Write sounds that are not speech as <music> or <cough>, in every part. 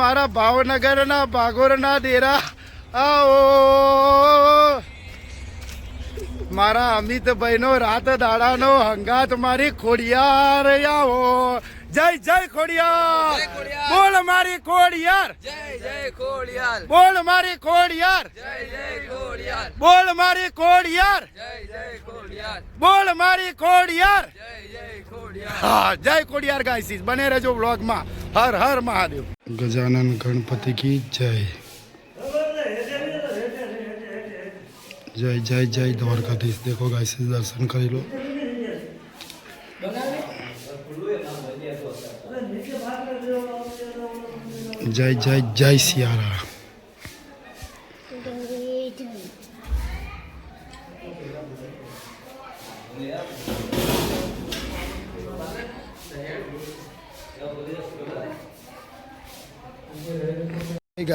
મારા ભાવનગરના ભાગોરના ડેરા. આવો. મારા અમિતભાઈનો રાત દાડાનો હંગાત મારી ખોડિયાર આવો. જય જય ખોડિયાર. બોલ મારી ખોડિયાર. જય જય ખોડિયાર. બોલ મારી ખોડિયાર. જય જય ખોડિયાર. બોલ મારી ખોડિયાર. જય જય ખોડિયાર. બોલ મારી ખોડિયાર. જય જય ખોડિયાર. હા જય ખોડિયાર ગાયસીસ બને રહેજો વ્લોગમાં હર હર મહાદેવ ગજાનન ગણપતિ કી જય જય જય જય દ્વારકાધીશ દેખો ગાયસીસ દર્શન કરી લો જય જય જય સિયારા ગાઈસ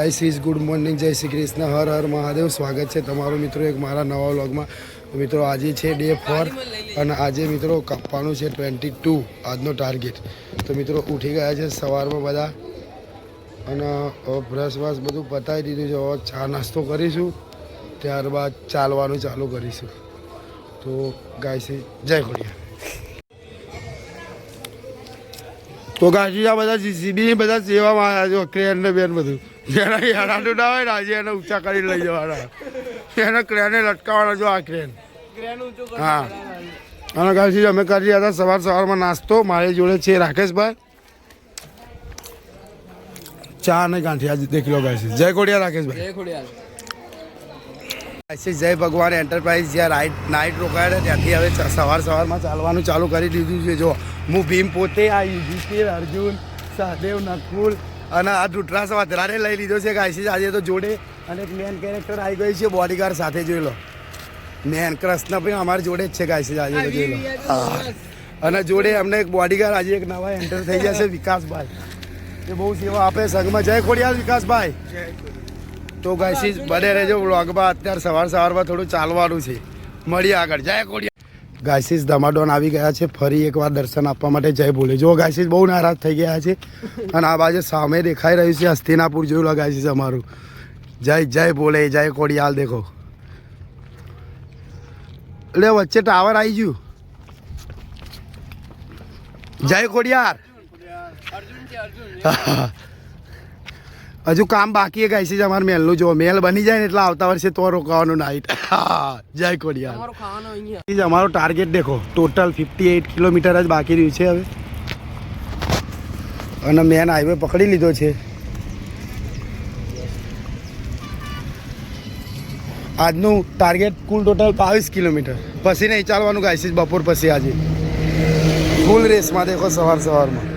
ઇઝ ગુડ મોર્નિંગ, જય શ્રી કૃષ્ણ, હર હર મહાદેવ, સ્વાગત છે તમારું મિત્રો એક મારા નવા વ્લોગમાં. મિત્રો, આજે છે ડે ફોર અને આજે મિત્રો કાપવાનું છે ટ્વેન્ટી ટુ, આજનો ટાર્ગેટ. તો મિત્રો, ઉઠી ગયા છે સવારમાં બધા અને બ્રશ બ્રશ બધું પતાવી દીધું છે. હવે ચા નાસ્તો કરીશું, ત્યારબાદ ચાલવાનું ચાલુ કરીશું. તો ગાઈસ જય ખોડિયા તો આ બધા જીસીબી બધા સેવામાં આવ્યા છે ક્રેન ને બેન બધું. જેના યારાનું ના હોય ને આજે એને ઊંચા કરી લઈ જવાના. એને ક્રેને લટકાવવાના જો આ ક્રેન. હા. અને કાલથી અમે કરી રહ્યા હતા સવાર સવારમાં નાસ્તો. મારી જોડે છે રાકેશભાઈ. ચા અને ગાંઠિયા દેખી લો ગાય જય ખોડિયા રાકેશભાઈ. જય ભગવાન એન્ટરપ્રાઇઝ. જ્યાં રાઈટ નાઇટ રોકાયા ત્યાંથી હવે સવાર સવારમાં ચાલવાનું ચાલુ કરી દીધું છે. જો હું ભીમ પોતે આ યુધિષ્ઠિર અર્જુન સહદેવ નકુલ અને આ ધૂટરાસ વધરાને લઈ લીધો છે ગાયસી આજે તો જોડે અને એક મેન કેરેક્ટર આવી ગઈ છે બોડીગાર્ડ સાથે જોઈ લો. મેન કૃષ્ણ પણ અમારી જોડે જ છે ગાયસી આજે તો જોઈ લો. અને જોડે અમને એક બોડીગાર્ડ આજે એક નવા એન્ટર થઈ ગયા છે વિકાસભાઈ. એ બહુ સેવા આપે સંઘમાં. જય ખોડિયાલ વિકાસભાઈ. તો ગાયસી બને રહેજો વ્લોગમાં અત્યારે સવાર સવારમાં થોડું ચાલવાનું છે. મળીએ આગળ. જય કોડિયા ગાયસીસ ધમાડોન આવી ગયા છે ફરી એકવાર દર્શન આપવા માટે જય બોલે જો ગાયસીસ બહુ નારાજ થઈ ગયા છે અને આ બાજુ સામે દેખાઈ રહ્યું છે હસ્તિનાપુર જોયું લો ગાયસીસ અમારું. જય જય બોલે જય કોડિયાલ દેખો. એટલે વચ્ચે ટાવર આવી ગયું. જય કોડિયાર. <laughs> હજુ કામ બાકી છે ગાયસીસ અમારે મહેલનું. જો મહેલ બની જાય ને એટલે આવતા વર્ષે તો રોકાવાનું નાઈટ <laughs> જય જ અમારો ટાર્ગેટ દેખો. ટોટલ ફિફ્ટી એઇટ કિલોમીટર જ બાકી રહ્યું છે હવે. અને મેન હાઈવે પકડી લીધો છે. આજનું ટાર્ગેટ કુલ ટોટલ બાવીસ કિલોમીટર પછી નહીં ચાલવાનું ગાયસીસ બપોર પછી આજે. ફૂલ રેસમાં દેખો સવાર સવારમાં.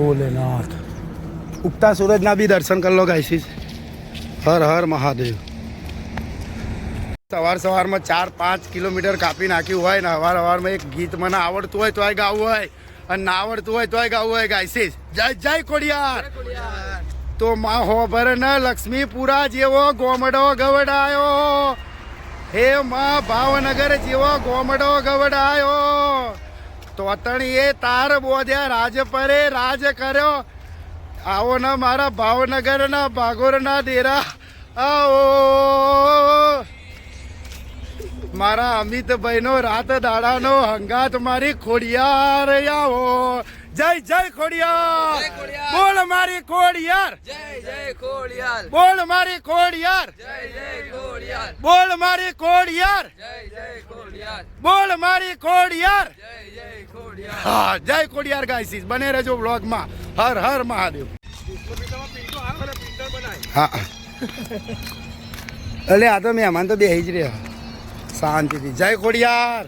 ભોલેનાથ ઉગતા સૂરજના બી દર્શન કરી લો ગાયસીસ હર હર મહાદેવ. સવાર સવારમાં ચાર પાંચ કિલોમીટર કાપી નાખ્યું હોય ને અવાર અવારમાં એક ગીત મને આવડતું હોય તોય ગાવું હોય અને ના આવડતું હોય તોય ગાવું હોય ગાયસીસ જય જય કોડિયાર. તો માં હોભર ન લક્ષ્મીપુરા જેવો ગોમડો ગવડાયો. હે માં ભાવનગર જેવો ગોમડો ગવડાયો. તો તણીએ તાર બોધ્યા રાજ પરે રાજ કર્યો. આવો ના મારા ભાવનગરના ભાગોરના ડેરા. આવો. મારા અમિતભાઈનો રાત દાડાનો હંગાત મારી ખોડિયાર આવો. જય જય ખોડિયાર. બોલ મારી ખોડિયાર. જય જય ખોડિયાર. બોલ મારી ખોડિયાર. જય જય ખોડિયાર. બોલ મારી ખોડિયાર. જય જય ખોડિયાર. બોલ મારી ખોડિયાર. જય જય ખોડિયાર હા જય ખોડિયાર ગાયસીસ બને રહેજો વ્લોગમાં. હર હર મહાદેવ. હા. એટલે આ તો મહેમાન તો બેહી જ રહ્યા. શાંતિથી. જય ખોડિયાર.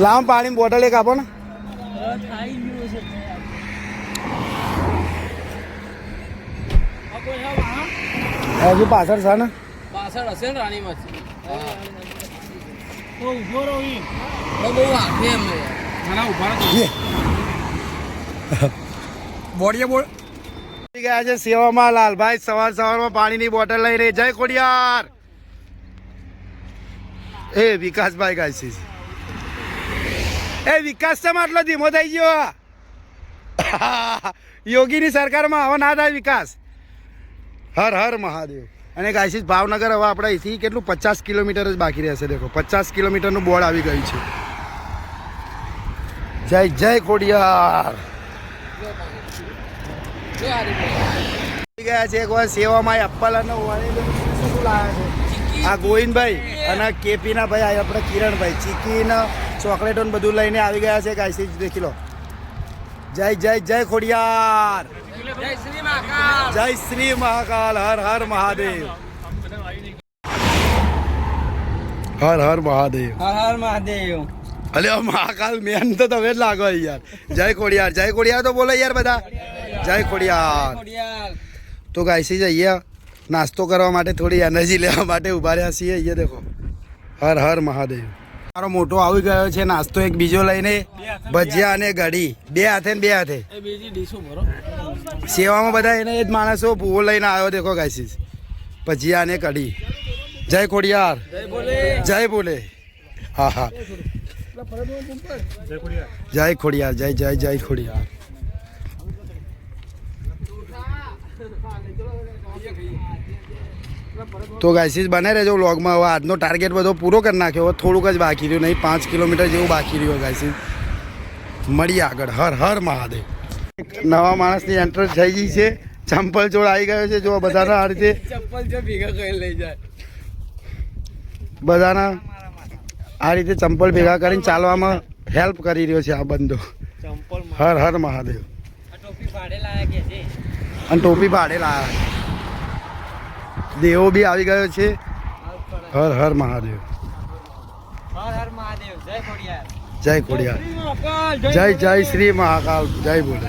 લાવ પાણી બોટલ એક આપો ને. હજુ પાછળ છે ને? પાછળ હશે ને રાણી માં બહુ આગે એમ બોડીએ બોલ. ગયા છે સેવામાં લાલભાઈ સવાર સવારમાં પાણીની બોટલ લઈને જય ખોડિયાર. એ વિકાસભાઈ ગાયસી એ વિકાસ છે આટલો ધીમો થઈ ગયો. <laughs> યોગીની સરકારમાં હવે ના થાય વિકાસ. હર હર મહાદેવ. અને ગાયસીસ ભાવનગર હવે આપણે અહીંથી કેટલું? પચાસ કિલોમીટર જ બાકી રહેશે, દેખો. પચાસ કિલોમીટરનું બોર્ડ આવી ગયું છે. જય જય ખોડિયાર. ગયા છે, એક વાર સેવામાં એપ્પલ અને શું લાવ્યા છે? આ ગોવિંદભાઈ અને કેપીના ભાઈ આપણે કિરણભાઈ. ચીકીના, ચોકલેટો બધું લઈને આવી ગયા છે ગાયસીસ દેખી લો. જય જય જય ખોડિયાર. જય શ્રી મહાકાળ જય શ્રી મહાકાલ હર હર મહાદેવ. હર હર મહાદેવ. હર હર મહાદેવ. અલે મહાકાલ મેન તો તમે જ લાગો યાર. જય ખોડિયાર જય ખોડિયાર તો બોલો યાર બધા. જય ખોડિયાર. ખોડિયાર. તો ગાયસી જઈએ. નાસ્તો કરવા માટે થોડી એનર્જી લેવા માટે ઊભા રહ્યા છીએ. અહીંયા દેખો. હર હર મહાદેવ. મારો મોટો આવી ગયો છે નાસ્તો એક બીજો લઈને ભજીયા અને ઘડી બે હાથે ને બે હાથે. સેવામાં બધા એને એ જ માણસો ભૂવો લઈને આવ્યો દેખો ગાઈશીસ ભજીયા અને કઢી જય ખોડિયાર. જય બોલે. જય બોલે. હા હા. જય ખોડિયાર જય જય જય ખોડિયાર. તો ગાઈસીસ બને રહેજો વ્લોગમાં હવે આજનો ટાર્ગેટ બધો પૂરો કરી નાખ્યો. હવે થોડુંક જ બાકી રહ્યું નહીં પાંચ કિલોમીટર જેવું બાકી રહ્યું ગાઈસીસ મળીએ આગળ. હર હર મહાદેવ. નવા માણસની એન્ટ્રન્સ થઈ ગઈ છે. ચંપલ ચોળ આવી ગયો છે. જો બધાના આ રીતે ચંપલ જો ભેગા કરી લઈ જાય. બધાના આ રીતે ચંપલ ભેગા કરીને ચાલવામાં હેલ્પ કરી રહ્યો છે આ બંધો ચંપલ હર હર મહાદેવ. ટોપી ભાડે લાયા કે છે? અને ટોપી ભાડે લાયા દેવો બી આવી ગયો છે. હર હર મહાદેવ. જય ખોડિયાર. જય જય શ્રી મહાકાલ જય બોલે.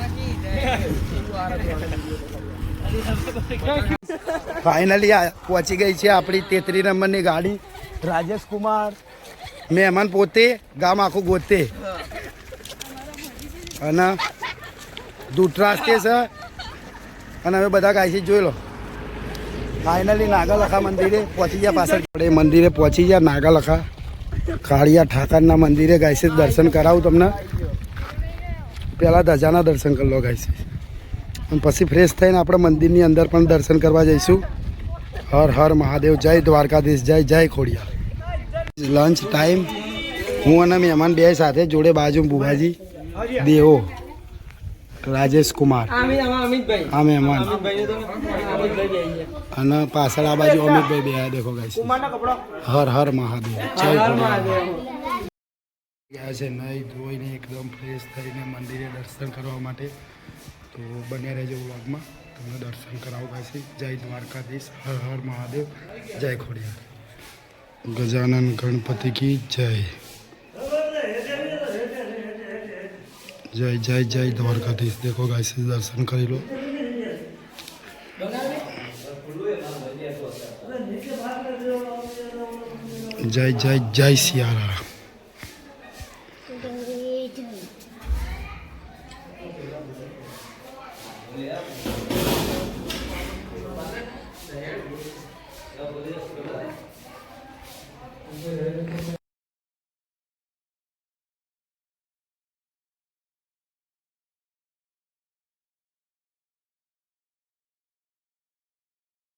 ફાઇનલી પહોંચી ગઈ છે આપણી તેત્રી નંબરની ગાડી. રાજેશ કુમાર મહેમાન પોતે ગામ આખું ગોતે. અને દૂધરાસ્તે છે. અને હવે બધા ગાયથી જોઈ લો. ફાઇનલી નાગાલખા મંદિરે પહોંચી ગયા પાછળ. આપણે મંદિરે પહોંચી ગયા નાગાલખા. કાળિયા ઠાકરના મંદિરે ગાયસે દર્શન કરાવું તમને. પહેલાં ધજાના દર્શન કરી લો ગાયસે. અને પછી ફ્રેશ થઈને આપણે મંદિરની અંદર પણ દર્શન કરવા જઈશું. હર હર મહાદેવ, જય દ્વારકાધીશ, જય જય ખોડિયા લંચ ટાઈમ હું અને મહેમાન બે સાથે જોડે બાજુ બુવાજી, દેવો. રાજેશ કુમાર. અમિત અમિતભાઈ. આ મહેમાન અમિતભાઈ તો અમિતભાઈ જઈએ અને પાછળ આ બાજુ અમિતભાઈ બે દેખો ગાય હર હર મહાદેવ. જય ગયા છે નહીં ધોઈને એકદમ ફ્રેશ થઈને મંદિરે દર્શન કરવા માટે. તો બને રહેજો વ્લોગમાં. તમને દર્શન કરાવું પાછી. જય દ્વારકાધીશ. હર હર મહાદેવ. જય ખોડિયાર. ગજાનન ગણપતિ કી જય. જય જય જય દ્વારકાધીશ દેખો ગાયસી દર્શન કરી લો. જય જય જય સિયારા